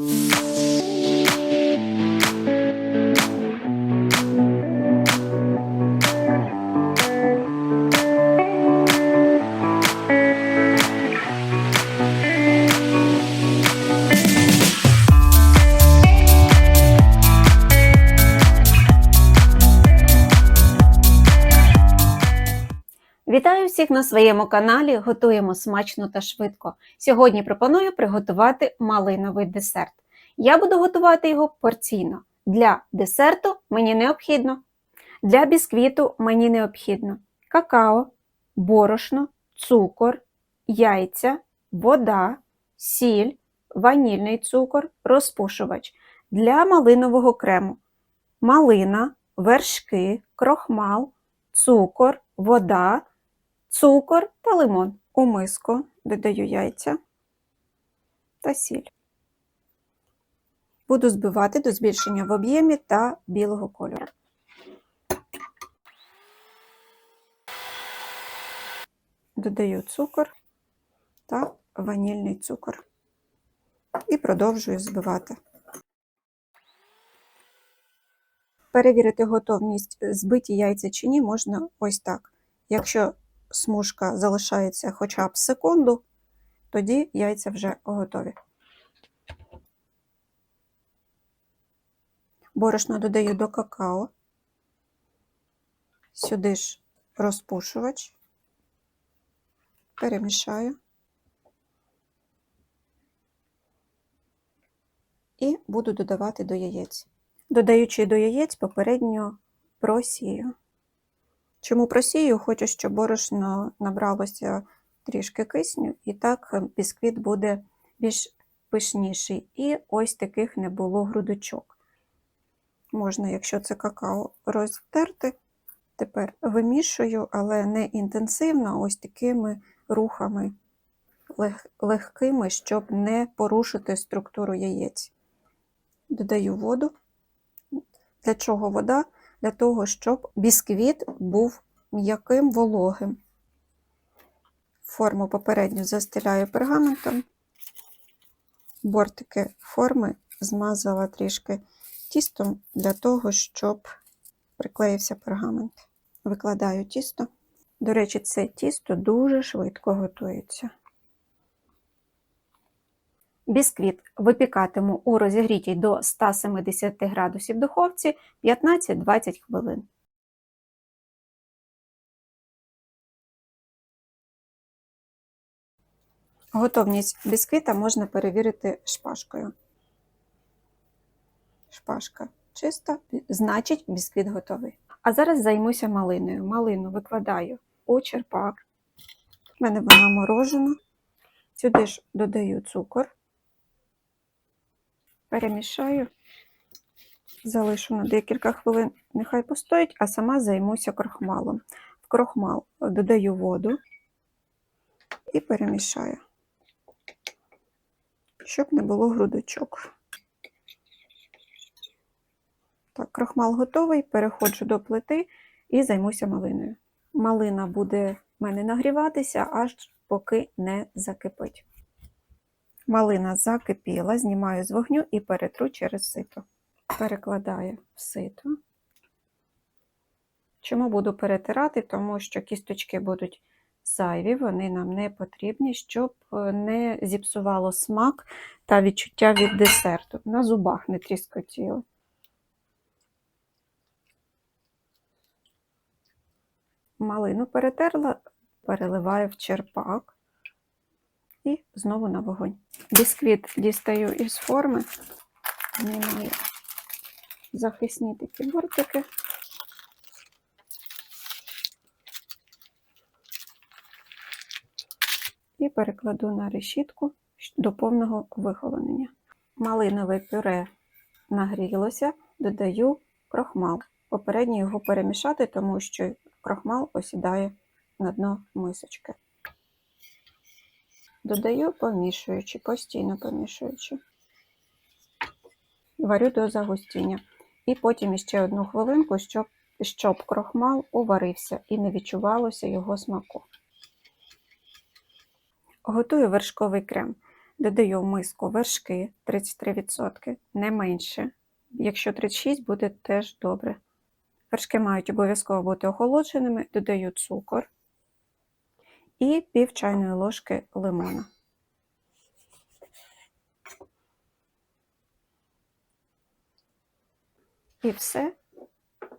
Música всіх на своєму каналі. Готуємо смачно та швидко. Сьогодні пропоную приготувати малиновий десерт. Я буду готувати його порційно. Для десерту мені необхідно. Для бісквіту мені необхідно какао, борошно, цукор, яйця, вода, сіль, ванільний цукор, розпушувач. Для малинового крему малина, вершки, крохмал, цукор, вода, цукор та лимон. У миску додаю яйця та сіль. Буду збивати до збільшення в об'ємі та білого кольору. Додаю цукор та ванільний цукор і продовжую збивати. Перевірити готовність збиті яйця чи ні можна ось так. Якщо смужка залишається хоча б секунду, тоді яйця вже готові. Борошно додаю до какао, сюди ж розпушувач, перемішаю і буду додавати до яєць. Додаючи до яєць, попередньо просію. Чому просію? Хочу, щоб борошно набралося трішки кисню, і так бісквіт буде більш пишніший. І ось таких не було грудочок. Можна, якщо це какао, розтерти. Тепер вимішую, але не інтенсивно, ось такими рухами лег- легкими, щоб не порушити структуру яєць. Додаю воду. Для чого вода? Для того, щоб бісквіт був м'яким вологим. Форму попередньо застеляю пергаментом. Бортики форми змазала трішки тістом для того, щоб приклеївся пергамент. Викладаю тісто. До речі, це тісто дуже швидко готується. Бісквіт випікатиму у розігрітій до 170 градусів духовці 15-20 хвилин. Готовність бісквіта можна перевірити шпажкою. Шпажка чиста, значить бісквіт готовий. А зараз займуся малиною. Малину викладаю у черпак. У мене вона морожена. Сюди ж додаю цукор перемішаю, залишу на декілька хвилин, нехай постоїть, а сама займуся крохмалом. В крохмал додаю воду і перемішаю, щоб не було грудочок. Так, крохмал готовий, переходжу до плити і займуся малиною. Малина буде в мене нагріватися, аж поки не закипить. Малина закипіла, знімаю з вогню і перетру через сито. Перекладаю в сито. Чому буду перетирати? Тому що кісточки будуть зайві, вони нам не потрібні, щоб не зіпсувало смак та відчуття від десерту. На зубах не тріскотіло. Малину перетерла, переливаю в черпак і знову на вогонь. Бісквіт дістаю із форми, знімаю захисні такі бортики. І перекладу на решітку до повного вихолонення. Малинове пюре нагрілося, додаю крохмал. Попередньо його перемішати, тому що крохмал осідає на дно мисочки. Додаю помішуючи, постійно помішуючи. Варю до загустіння. І потім ще одну хвилинку, щоб, щоб крохмал уварився і не відчувалося його смаку. Готую вершковий крем. Додаю в миску вершки 33%, не менше. Якщо 36 буде теж добре. Вершки мають обов'язково бути охолодженими, додаю цукор і пів чайної ложки лимона. І все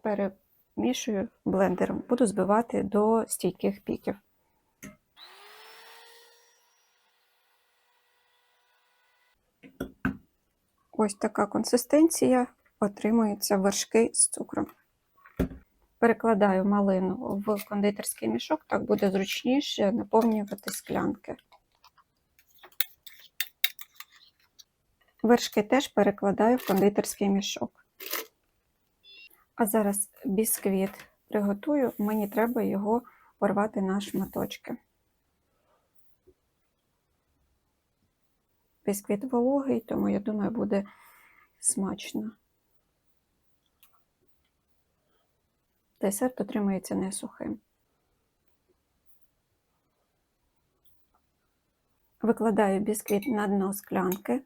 перемішую блендером. Буду збивати до стійких піків. Ось така консистенція отримується вершки з цукром. Перекладаю малину в кондитерський мішок, так буде зручніше наповнювати склянки. Вершки теж перекладаю в кондитерський мішок. А зараз бісквіт приготую, мені треба його порвати на шматочки. Бісквіт вологий, тому я думаю, буде смачно. Десерт отримується не сухим. Викладаю бісквіт на дно склянки.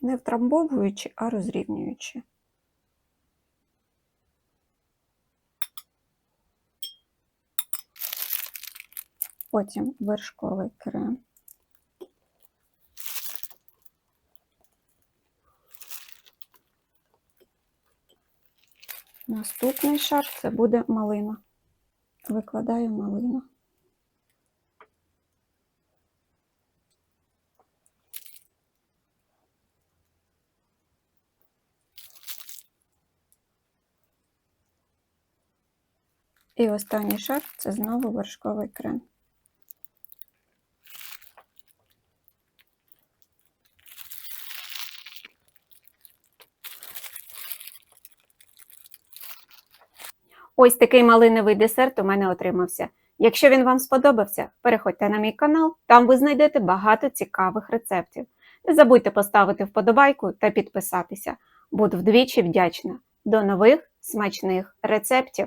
Не втрамбовуючи, а розрівнюючи. Потім вершковий крем. Наступний шар це буде малина. Викладаю малину. І останній шар це знову вершковий крем. Ось такий малиновий десерт у мене отримався. Якщо він вам сподобався, переходьте на мій канал, там ви знайдете багато цікавих рецептів. Не забудьте поставити вподобайку та підписатися. Буду вдвічі вдячна. До нових смачних рецептів!